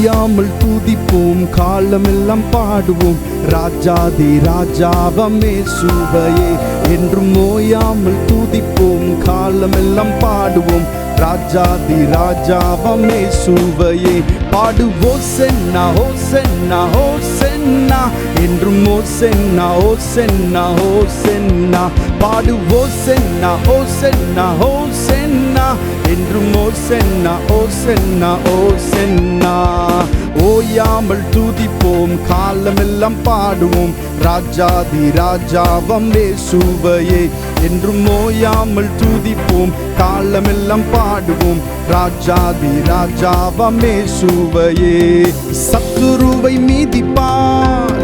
ஓயாமல் துதிப்போம் காலமெல்லாம் பாடுவோம். ராஜாதி ராஜாவமே சுவையே என்றும் ஓயாமல் துதிப்போம் காலமெல்லாம் பாடுவோம். ராஜாதி ராஜாவமே சுவையே பாடுவோ சென்னா ஓ சென்னா ஓ சென்னா. என்றும் ஓ சென்னா ஓ சென்னா ஓ சென்னா. பாடுவோ சென்னா ஓ சென்னா ஓ சென்னா. என்றும் ஓ சென்னா ஓ சென்னா ஓ சென்னா. ஓயாமல் துதிப்போம் காலமெல்லாம் பாடுவோம். ராஜாதி ராஜாவமே சுவையே என்றும் நோயாமல் துதிப்போம். காலமெல்லாம் பாடுவோம். ராஜாதி ராஜாவமே சுவையே. சத்துருவை மீதிப்பார்.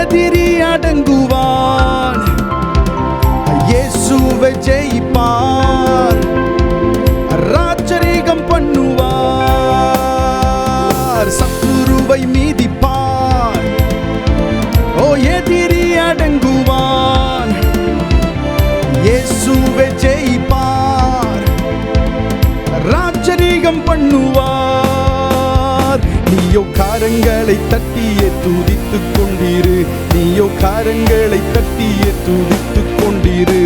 எதிரி அடங்குவான் இயேசுவை ஜெயிப்பார். நீயோ காரங்களை தட்டியே துதித்துக் கொண்டிரு. நீயோ காரங்களை தட்டியே துதித்துக் கொண்டிரு.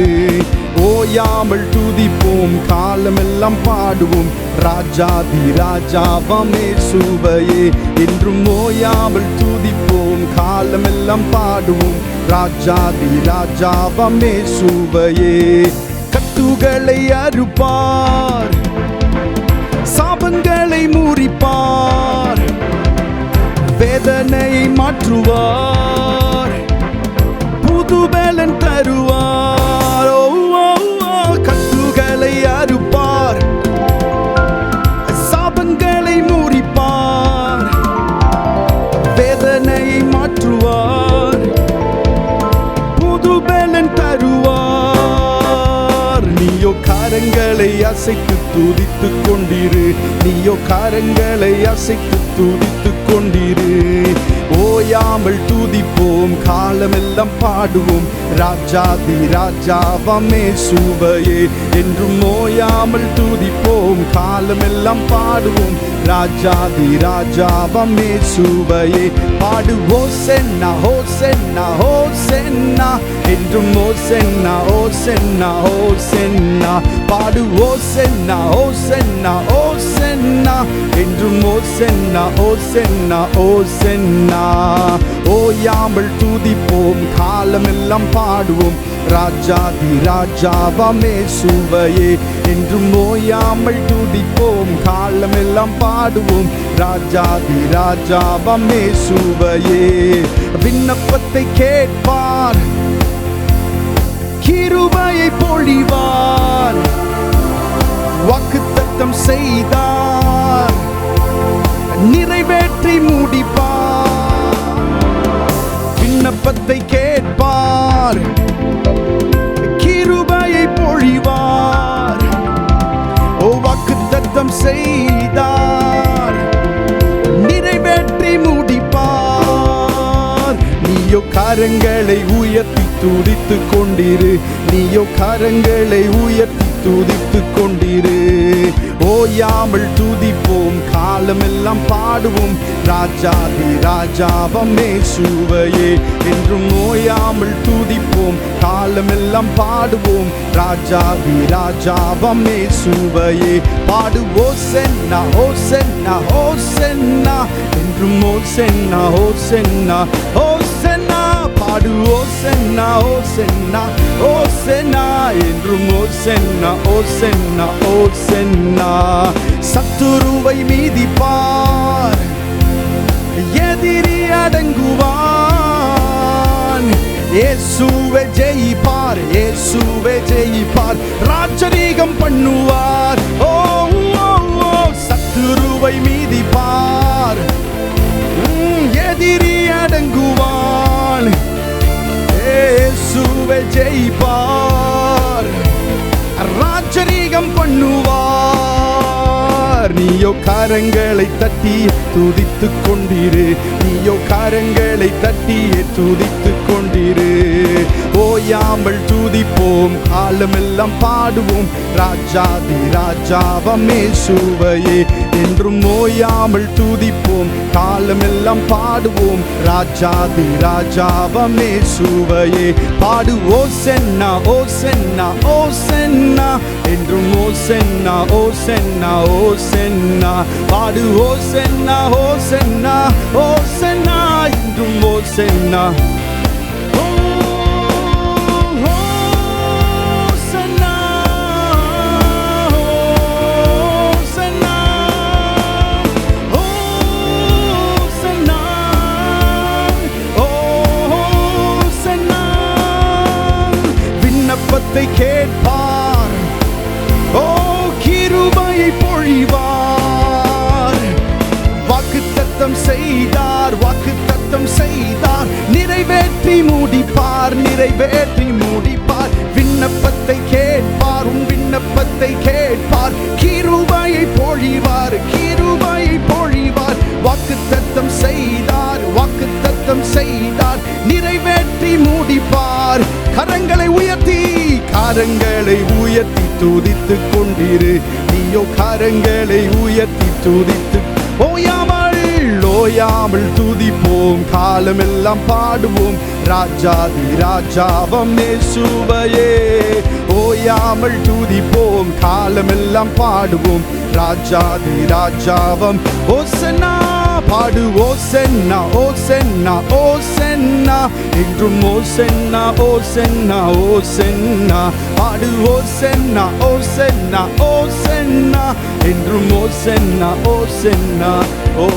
ஓயாமல் துதிப்போம் காலமெல்லாம் பாடுவோம். ராஜாதி ராஜாவமே சுவையே என்றும் ஓயாமல் துதிப்போம் காலமெல்லாம் பாடுவோம். ராஜாதி ராஜாவமே சுவையே கட்டுகளை அறுப்பார். வேதனையை மாற்றுவார். புது பலன் தருவார். கட்டுகளை அறுப்பார். சாபங்களை முறிப்பார். வேதனை மாற்றுவார். புது பலன் தருவார். நீயோ காரங்களை அசைத்து துதித்துக் கொண்டிரு. நீயோ காரங்களை அசைத்து துதி கொண்டிரு. ஓயாமல் துதிப்போம் காலமெல்லாம் பாடுவோம். ராஜாதி ராஜாவமே சுவையே. என்றும் ஓயாமல் துதிப்போம் காலமெல்லாம் பாடுவோம். ராஜாதி ராஜாவமே சுவையே. பாடுவோ சென்னா ஹோ சென்னா ஹோ சென்னா. என்றும் ஓ சென்னா ஓ சென்னா ஓ சென்னா. பாடு ஓ சென்னா ஓ சென்னா ஓ சென்னா. என்றும் ஓ சென்னா ஓ சென்னா ஓ சென்னா. ஓயாமல் துதிப்போம் காலமெல்லாம் பாடுவோம். ராஜாதி ராஜாவமே சுவையே என்றும் ஓயாமல் துதிப்போம் காலமெல்லாம் பாடுவோம். ராஜாதி ராஜாவமே சுவையே விண்ணப்பத்தை கேட்பார். கிருபையை பொழிவார். வாக்குத்தத்தம் செய்தார். நிறைவேற்றி முடிப்பார். விண்ணப்பத்தை கேட்பார். கிருபையை பொழிவார். ஓ வாக்குத்தத்தம் செய்தார். நிறைவேற்றி முடிப்பார். நீயோ கரங்களை உயர்த்தி துதித்துக் கொண்டிரு. நீயோ கரங்களை உயர்த்தி துதித்து கொண்டிரு. ஓயாமல் துதிப்போம் காலமெல்லாம் பாடுவோம். ராஜாதி ராஜாவமே சுவையே என்றும் ஓயாமல் துதிப்போம் காலமெல்லாம் பாடுவோம். ராஜாதி ராஜாவமே சுவையே பாடுவோ சென்னா ஓ சென்னா ஓ சென்னா. என்றும் ஓ சென்னா ஓ சென்னா ஓ பாடு ஓ சென்னா ஓ சென்னா ஓ சென்னா என்றும் ஓ சென்னா ஓ சென்னா ஓ சென்னா. சத்துருவை மீதிப்பார் எதிரி அடங்குவான். இயேசுவை ஜெயிப்பார் இயேசுவை ஜெயிப்பார். ராஜரீகம் பண்ணுவார். ஓ ஓ சத்துருவை மீதிப்பார். எதிரி அடங்குவான். இயேசுவை ஜெயிப்பார். ராஜரீகம் பண்ணுவார். நீயோ காரங்களை தட்டி துதித்து கொண்டிரு. நீயோ காரங்களை தட்டி துதித்து கொண்டிரு. ஓயாமல் துதிப்போம். காலமெல்லாம் பாடுவோம். ராஜாதி ராஜாவமே சுவையே என்றும் ஓயாமல் துதிப்போம். காலமெல்லாம் பாடுவோம். ராஜாதி ராஜாவமே சுவையே பாடு ஓ சென்னா ஓ சென்னா ஓ சென்னா என்றும் ஓ சென்னா ஓ சென்னா ஓ சென்னா பாடு ஓ சென்னா ஓ சென்னா ஓ சென்னா என்றும் ஓ சென்னா முடிப்பார் நிறைவேற்றி முடிப்பார். விண்ணப்பத்தை கேட்பார் உன் விண்ணப்பத்தை கேட்பார். கிருபையை பொழிவார் கிருபையை பொழிவார். வாக்கு தத்தம் செய்தார் வாக்கு தத்தம் செய்தார். நிறைவேற்றி முடிப்பார். கரங்களை உயர்த்தி கரங்களை உயர்த்தி துதித்து கொண்டிரு. நீயோ கரங்களை உயர்த்தி துதித்து. ஓயாமல் ஓயாமல் துதிப்போம் காலமெல்லாம் பாடுவோம். ராஜாதி ராஜாவம் சுவையே ஓயாமல் துதிப்போம் காலமெல்லாம் பாடுவோம். ராஜாதி ராஜாவம் ஓசன்னா பாடு ஓ சென்னா ஓ என்றும் ஓ சென்னா ஓ பாடு ஓ சென்னா ஓ என்றும் ஓ சென்னா ஓ